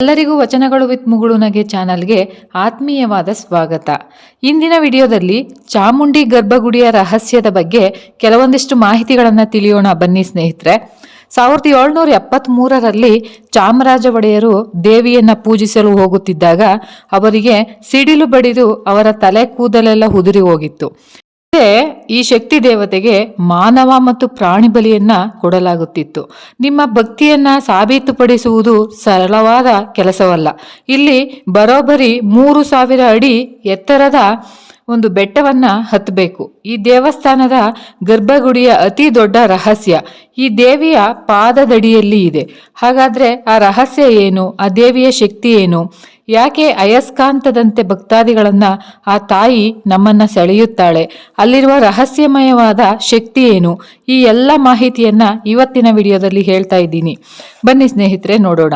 ಎಲ್ಲರಿಗೂ ವಚನಗಳು ವಿತ್ ಮುಗುಳುನಗೆ ಚಾನಲ್ಗೆ ಆತ್ಮೀಯವಾದ ಸ್ವಾಗತ. ಇಂದಿನ ವಿಡಿಯೋದಲ್ಲಿ ಚಾಮುಂಡಿ ಗರ್ಭಗುಡಿಯ ರಹಸ್ಯದ ಬಗ್ಗೆ ಕೆಲವೊಂದಿಷ್ಟು ಮಾಹಿತಿಗಳನ್ನು ತಿಳಿಯೋಣ ಬನ್ನಿ ಸ್ನೇಹಿತರೆ. ಸಾವಿರದ ಏಳ್ನೂರ ಎಪ್ಪತ್ತ್ಮೂರರಲ್ಲಿ ಚಾಮರಾಜ ಒಡೆಯರು ದೇವಿಯನ್ನು ಪೂಜಿಸಲು ಹೋಗುತ್ತಿದ್ದಾಗ ಅವರಿಗೆ ಸಿಡಿಲು ಬಡಿದು ಅವರ ತಲೆ ಕೂದಲೆಲ್ಲ ಉದುರಿ ಹೋಗಿತ್ತು. ಈ ಶಕ್ತಿ ದೇವತೆಗೆ ಮಾನವ ಮತ್ತು ಪ್ರಾಣಿ ಬಲಿಯನ್ನ ಕೊಡಲಾಗುತ್ತಿತ್ತು. ನಿಮ್ಮ ಭಕ್ತಿಯನ್ನ ಸಾಬೀತುಪಡಿಸುವುದು ಸರಳವಾದ ಕೆಲಸವಲ್ಲ. ಇಲ್ಲಿ ಬರೋಬ್ಬರಿ ಮೂರು ಸಾವಿರ ಅಡಿ ಎತ್ತರದ ಒಂದು ಬೆಟ್ಟವನ್ನ ಹತ್ತಬೇಕು. ಈ ದೇವಸ್ಥಾನದ ಗರ್ಭಗುಡಿಯ ಅತಿ ದೊಡ್ಡ ರಹಸ್ಯ. ಈ ದೇವಿಯ ಪಾದದಡಿಯಲ್ಲಿ ಇದೆ. ಹಾಗಾದ್ರೆ ಆ ರಹಸ್ಯ ಏನು? ಆ ದೇವಿಯ ಶಕ್ತಿ ಏನು? ಯಾಕೆ ಅಯಸ್ಕಾಂತದಂತೆ ಭಕ್ತಾದಿಗಳನ್ನ ಆ ತಾಯಿ ನಮ್ಮನ್ನ ಸೆಳೆಯುತ್ತಾಳೆ? ಅಲ್ಲಿರುವ ರಹಸ್ಯಮಯವಾದ ಶಕ್ತಿ ಏನು? ಈ ಎಲ್ಲ ಮಾಹಿತಿಯನ್ನ ಇವತ್ತಿನ ವಿಡಿಯೋದಲ್ಲಿ ಹೇಳ್ತಾ ಇದ್ದೀನಿ. ಬನ್ನಿ ಸ್ನೇಹಿತರೆ, ನೋಡೋಣ.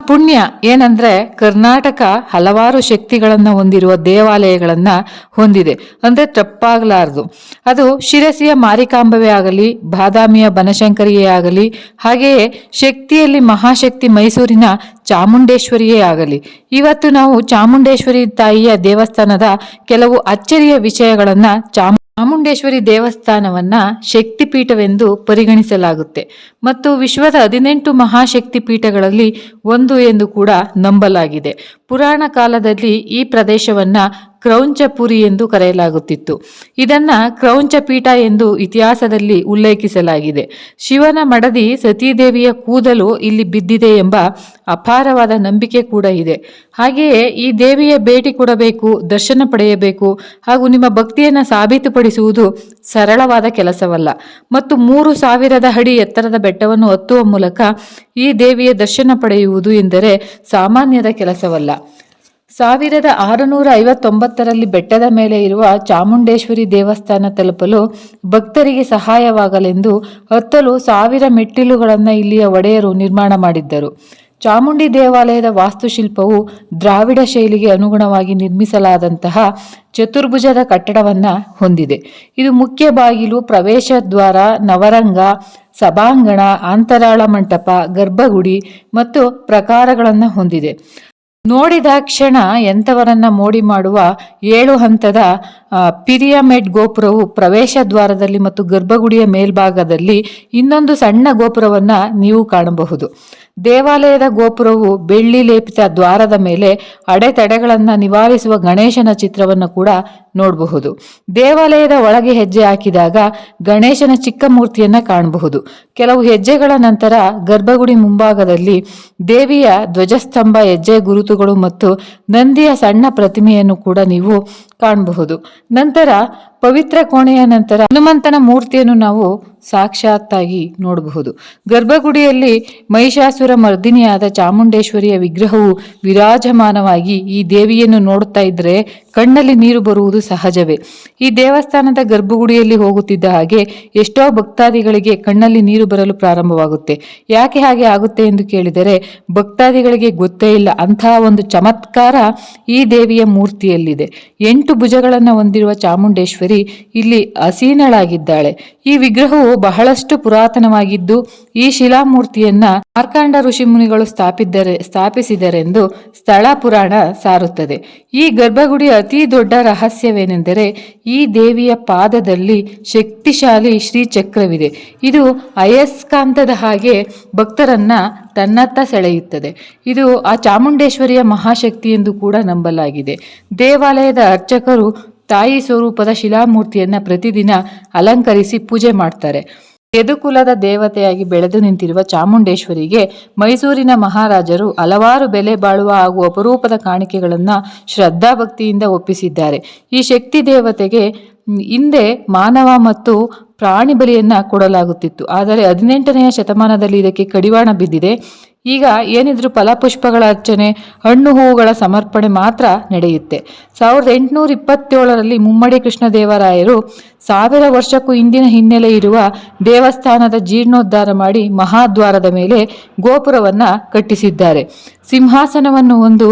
ಪುಣ್ಯ ಏನಂದ್ರೆ ಕರ್ನಾಟಕ ಹಲವಾರು ಶಕ್ತಿಗಳನ್ನ ಹೊಂದಿರುವ ದೇವಾಲಯಗಳನ್ನ ಹೊಂದಿದೆ. ಅಂದ್ರೆ ತಪ್ಪಾಗಲಾರದು. ಅದು ಶಿರಸಿಯ ಮಾರಿಕಾಂಬವೇ ಆಗಲಿ, ಬಾದಾಮಿಯ ಬನಶಂಕರಿಯೇ ಆಗಲಿ, ಹಾಗೆಯೇ ಶಕ್ತಿಯಲ್ಲಿ ಮಹಾಶಕ್ತಿ ಮೈಸೂರಿನ ಚಾಮುಂಡೇಶ್ವರಿಯೇ ಆಗಲಿ. ಇವತ್ತು ನಾವು ಚಾಮುಂಡೇಶ್ವರಿ ತಾಯಿಯ ದೇವಸ್ಥಾನದ ಕೆಲವು ಅಚ್ಚರಿಯ ವಿಷಯಗಳನ್ನ ಚಾಮು, ಚಾಮುಂಡೇಶ್ವರಿ ದೇವಸ್ಥಾನವನ್ನ ಶಕ್ತಿಪೀಠವೆಂದು ಪರಿಗಣಿಸಲಾಗುತ್ತೆ. ಮತ್ತು ವಿಶ್ವದ ಹದಿನೆಂಟು ಮಹಾಶಕ್ತಿ ಪೀಠಗಳಲ್ಲಿ ಒಂದು ಎಂದು ಕೂಡ ನಂಬಲಾಗಿದೆ. ಪುರಾಣ ಕಾಲದಲ್ಲಿ ಈ ಪ್ರದೇಶವನ್ನ ಕ್ರೌಂಚಪುರಿ ಎಂದು ಕರೆಯಲಾಗುತ್ತಿತ್ತು. ಇದನ್ನ ಕ್ರೌಂಚಪೀಠ ಎಂದು ಇತಿಹಾಸದಲ್ಲಿ ಉಲ್ಲೇಖಿಸಲಾಗಿದೆ. ಶಿವನ ಮಡದಿ ಸತೀದೇವಿಯ ಕೂದಲು ಇಲ್ಲಿ ಬಿದ್ದಿದೆ ಎಂಬ ಅಪಾರವಾದ ನಂಬಿಕೆ ಕೂಡ ಇದೆ. ಹಾಗೆಯೇ ಈ ದೇವಿಯ ಭೇಟಿ ಕೊಡಬೇಕು, ದರ್ಶನ ಪಡೆಯಬೇಕು ಹಾಗೂ ನಿಮ್ಮ ಭಕ್ತಿಯನ್ನು ಸಾಬೀತುಪಡಿಸುವುದು ಸರಳವಾದ ಕೆಲಸವಲ್ಲ. ಮತ್ತು ಮೂರು ಸಾವಿರದ ಅಡಿ ಎತ್ತರದ ಬೆಟ್ಟವನ್ನು ಹತ್ತುವ ಮೂಲಕ ಈ ದೇವಿಯ ದರ್ಶನ ಪಡೆಯುವುದು ಎಂದರೆ ಸಾಮಾನ್ಯದ ಕೆಲಸವಲ್ಲ. ಸಾವಿರದ ಆರುನೂರ ಐವತ್ತೊಂಬತ್ತರಲ್ಲಿ ಬೆಟ್ಟದ ಮೇಲೆ ಇರುವ ಚಾಮುಂಡೇಶ್ವರಿ ದೇವಸ್ಥಾನ ತಲುಪಲು ಭಕ್ತರಿಗೆ ಸಹಾಯವಾಗಲೆಂದು ಹತ್ತಲು ಸಾವಿರ ಮೆಟ್ಟಿಲುಗಳನ್ನು ಇಲ್ಲಿಯ ಒಡೆಯರು ನಿರ್ಮಾಣ ಮಾಡಿದ್ದರು. ಚಾಮುಂಡಿ ದೇವಾಲಯದ ವಾಸ್ತುಶಿಲ್ಪವು ದ್ರಾವಿಡ ಶೈಲಿಗೆ ಅನುಗುಣವಾಗಿ ನಿರ್ಮಿಸಲಾದಂತಹ ಚತುರ್ಭುಜದ ಕಟ್ಟಡವನ್ನು ಹೊಂದಿದೆ. ಇದು ಮುಖ್ಯ ಬಾಗಿಲು, ಪ್ರವೇಶ ದ್ವಾರ, ನವರಂಗ, ಸಭಾಂಗಣ, ಅಂತರಾಳ ಮಂಟಪ, ಗರ್ಭಗುಡಿ ಮತ್ತು ಪ್ರಕಾರಗಳನ್ನು ಹೊಂದಿದೆ. ನೋಡಿದ ಕ್ಷಣ ಎಂಥವರನ್ನ ಮೋಡಿ ಮಾಡುವ ಏಳು ಹಂತದ ಪಿರಿಯಮೆಡ್ ಗೋಪುರವು ಪ್ರವೇಶ ದ್ವಾರದಲ್ಲಿ ಮತ್ತು ಗರ್ಭಗುಡಿಯ ಮೇಲ್ಭಾಗದಲ್ಲಿ ಇನ್ನೊಂದು ಸಣ್ಣ ಗೋಪುರವನ್ನ ನೀವು ಕಾಣಬಹುದು. ದೇವಾಲಯದ ಗೋಪುರವು ಬೆಳ್ಳಿ ಲೇಪಿತ ದ್ವಾರದ ಮೇಲೆ ಅಡೆತಡೆಗಳನ್ನು ನಿವಾರಿಸುವ ಗಣೇಶನ ಚಿತ್ರವನ್ನು ಕೂಡ ನೋಡಬಹುದು. ದೇವಾಲಯದ ಒಳಗೆ ಹೆಜ್ಜೆ ಹಾಕಿದಾಗ ಗಣೇಶನ ಚಿಕ್ಕ ಮೂರ್ತಿಯನ್ನು ಕಾಣಬಹುದು. ಕೆಲವು ಹೆಜ್ಜೆಗಳ ನಂತರ ಗರ್ಭಗುಡಿ ಮುಂಭಾಗದಲ್ಲಿ ದೇವಿಯ ಧ್ವಜಸ್ತಂಭ, ಹೆಜ್ಜೆ ಗುರುತುಗಳು ಮತ್ತು ನಂದಿಯ ಸಣ್ಣ ಪ್ರತಿಮೆಯನ್ನು ಕೂಡ ನೀವು ಕಾಣಬಹುದು. ನಂತರ ಪವಿತ್ರ ಕೋಣೆಯ ನಂತರ ಹನುಮಂತನ ಮೂರ್ತಿಯನ್ನು ನಾವು ಸಾಕ್ಷಾತ್ತಾಗಿ ನೋಡಬಹುದು. ಗರ್ಭಗುಡಿಯಲ್ಲಿ ಮಹಿಷಾಸುರ ಮರ್ದಿನಿಯಾದ ಚಾಮುಂಡೇಶ್ವರಿಯ ವಿಗ್ರಹವು ವಿರಾಜಮಾನವಾಗಿ ಈ ದೇವಿಯನ್ನು ನೋಡುತ್ತಾ ಇದ್ದರೆ ಕಣ್ಣಲ್ಲಿ ನೀರು ಬರುವುದು ಸಹಜವೇ. ಈ ದೇವಸ್ಥಾನದ ಗರ್ಭಗುಡಿಯಲ್ಲಿ ಹೋಗುತ್ತಿದ್ದ ಹಾಗೆ ಎಷ್ಟೋ ಭಕ್ತಾದಿಗಳಿಗೆ ಕಣ್ಣಲ್ಲಿ ನೀರು ಬರಲು ಪ್ರಾರಂಭವಾಗುತ್ತೆ. ಯಾಕೆ ಹಾಗೆ ಆಗುತ್ತೆ ಎಂದು ಕೇಳಿದರೆ, ಭಕ್ತಾದಿಗಳಿಗೆ ಗೊತ್ತೇ ಇಲ್ಲ. ಅಂತಹ ಒಂದು ಚಮತ್ಕಾರ ಈ ದೇವಿಯ ಮೂರ್ತಿಯಲ್ಲಿದೆ. ಎಂಟು ಭುಜಗಳನ್ನು ಹೊಂದಿರುವ ಚಾಮುಂಡೇಶ್ವರಿ ಇಲ್ಲಿ ಅಸೀನಳಾಗಿದ್ದಾಳೆ ಈ ವಿಗ್ರಹವು ಬಹಳಷ್ಟು ಪುರಾತನವಾಗಿದ್ದು, ಈ ಶಿಲಾಮೂರ್ತಿಯನ್ನ ಮಾರ್ಕಾಂಡ ಋಷಿ ಮುನಿಗಳು ಸ್ಥಾಪಿದ್ದರೆ, ಸ್ಥಾಪಿಸಿದರೆಂದು ಸ್ಥಳ ಪುರಾಣ ಸಾರುತ್ತದೆ. ಈ ಗರ್ಭಗುಡಿಯ ಅತಿ ದೊಡ್ಡ ರಹಸ್ಯವೇನೆಂದರೆ ಈ ದೇವಿಯ ಪಾದದಲ್ಲಿ ಶಕ್ತಿಶಾಲಿ ಶ್ರೀಚಕ್ರವಿದೆ. ಇದು ಅಯಸ್ಕಾಂತದ ಹಾಗೆ ಭಕ್ತರನ್ನ ತನ್ನತ್ತ ಸೆಳೆಯುತ್ತದೆ. ಇದು ಆ ಚಾಮುಂಡೇಶ್ವರಿಯ ಮಹಾಶಕ್ತಿ ಎಂದು ಕೂಡ ನಂಬಲಾಗಿದೆ. ದೇವಾಲಯದ ಅರ್ಚಕರು ತಾಯಿ ಸ್ವರೂಪದ ಶಿಲಾಮೂರ್ತಿಯನ್ನು ಪ್ರತಿದಿನ ಅಲಂಕರಿಸಿ ಪೂಜೆ ಮಾಡ್ತಾರೆ. ಯದುಕುಲದ ದೇವತೆಯಾಗಿ ಬೆಳೆದು ನಿಂತಿರುವ ಚಾಮುಂಡೇಶ್ವರಿಗೆ ಮೈಸೂರಿನ ಮಹಾರಾಜರು ಹಲವಾರು ಬೆಲೆ ಬಾಳುವ ಹಾಗೂ ಅಪರೂಪದ ಕಾಣಿಕೆಗಳನ್ನು ಶ್ರದ್ಧಾಭಕ್ತಿಯಿಂದ ಒಪ್ಪಿಸಿದ್ದಾರೆ. ಈ ಶಕ್ತಿ ದೇವತೆಗೆ ಹಿಂದೆ ಮಾನವ ಮತ್ತು ಪ್ರಾಣಿ ಬಲಿಯನ್ನು ಕೊಡಲಾಗುತ್ತಿತ್ತು. ಆದರೆ ಹದಿನೆಂಟನೆಯ ಶತಮಾನದಲ್ಲಿ ಇದಕ್ಕೆ ಕಡಿವಾಣ ಬಿದ್ದಿದೆ. ಈಗ ಏನಿದ್ರು ಫಲಪುಷ್ಪಗಳ ಅರ್ಚನೆ, ಹಣ್ಣು ಹೂವುಗಳ ಸಮರ್ಪಣೆ ಮಾತ್ರ ನಡೆಯುತ್ತೆ. ಸಾವಿರದ ಎಂಟುನೂರ ಇಪ್ಪತ್ತೇಳರಲ್ಲಿ ಮುಮ್ಮಡಿ ಕೃಷ್ಣದೇವರಾಯರು ಸಾವಿರ ವರ್ಷಕ್ಕೂ ಹಿಂದಿನ ಹಿನ್ನೆಲೆ ಇರುವ ದೇವಸ್ಥಾನದ ಜೀರ್ಣೋದ್ಧಾರ ಮಾಡಿ ಮಹಾದ್ವಾರದ ಮೇಲೆ ಗೋಪುರವನ್ನು ಕಟ್ಟಿಸಿದ್ದಾರೆ. ಸಿಂಹಾಸನವನ್ನು ಒಂದು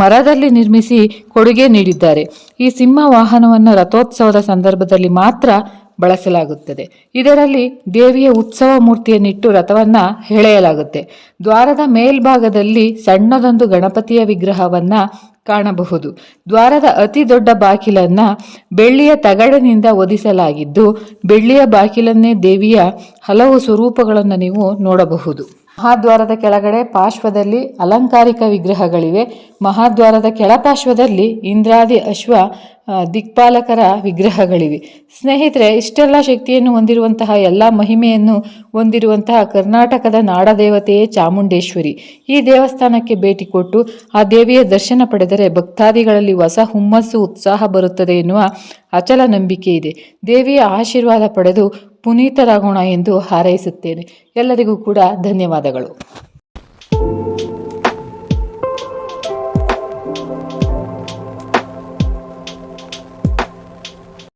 ಮರದಲ್ಲಿ ನಿರ್ಮಿಸಿ ಕೊಡುಗೆ ನೀಡಿದ್ದಾರೆ. ಈ ಸಿಂಹ ವಾಹನವನ್ನು ರಥೋತ್ಸವದ ಸಂದರ್ಭದಲ್ಲಿ ಮಾತ್ರ ಬಳಸಲಾಗುತ್ತದೆ. ಇದರಲ್ಲಿ ದೇವಿಯ ಉತ್ಸವ ಮೂರ್ತಿಯನ್ನಿಟ್ಟು ರಥವನ್ನು ಎಳೆಯಲಾಗುತ್ತೆ ದ್ವಾರದ ಮೇಲ್ಭಾಗದಲ್ಲಿ ಸಣ್ಣದೊಂದು ಗಣಪತಿಯ ವಿಗ್ರಹವನ್ನ ಕಾಣಬಹುದು. ದ್ವಾರದ ಅತಿ ದೊಡ್ಡ ಬಾಗಿಲನ್ನು ಬೆಳ್ಳಿಯ ತಗಡಿನಿಂದ ಒದಿಸಲಾಗಿದ್ದು ಬೆಳ್ಳಿಯ ಬಾಗಿಲನ್ನೇ ದೇವಿಯ ಹಲವು ಸ್ವರೂಪಗಳನ್ನು ನೀವು ನೋಡಬಹುದು. ಮಹಾದ್ವಾರದ ಕೆಳಗಡೆ ಪಾರ್ಶ್ವದಲ್ಲಿ ಅಲಂಕಾರಿಕ ವಿಗ್ರಹಗಳಿವೆ. ಮಹಾದ್ವಾರದ ಕೆಳಪಾರ್ಶ್ವದಲ್ಲಿ ಇಂದ್ರಾದಿ ಅಶ್ವ ದಿಕ್ಪಾಲಕರ ವಿಗ್ರಹಗಳಿವೆ. ಸ್ನೇಹಿತರೆ, ಇಷ್ಟೆಲ್ಲ ಶಕ್ತಿಯನ್ನು ಹೊಂದಿರುವಂತಹ ಎಲ್ಲ ಮಹಿಮೆಯನ್ನು ಹೊಂದಿರುವಂತಹ ಕರ್ನಾಟಕದ ನಾಡದೇವತೆಯೇ ಚಾಮುಂಡೇಶ್ವರಿ. ಈ ದೇವಸ್ಥಾನಕ್ಕೆ ಭೇಟಿ ಕೊಟ್ಟು ಆ ದೇವಿಯ ದರ್ಶನ ಪಡೆದರೆ ಭಕ್ತಾದಿಗಳಲ್ಲಿ ಹೊಸ ಹುಮ್ಮಸ್ಸು, ಉತ್ಸಾಹ ಬರುತ್ತದೆ ಎನ್ನುವ ಅಚಲ ನಂಬಿಕೆ ಇದೆ. ದೇವಿಯ ಆಶೀರ್ವಾದ ಪಡೆದು ಪುನೀತರಾಗೋಣ ಎಂದು ಹಾರೈಸುತ್ತೇನೆ. ಎಲ್ಲರಿಗೂ ಕೂಡ ಧನ್ಯವಾದಗಳು.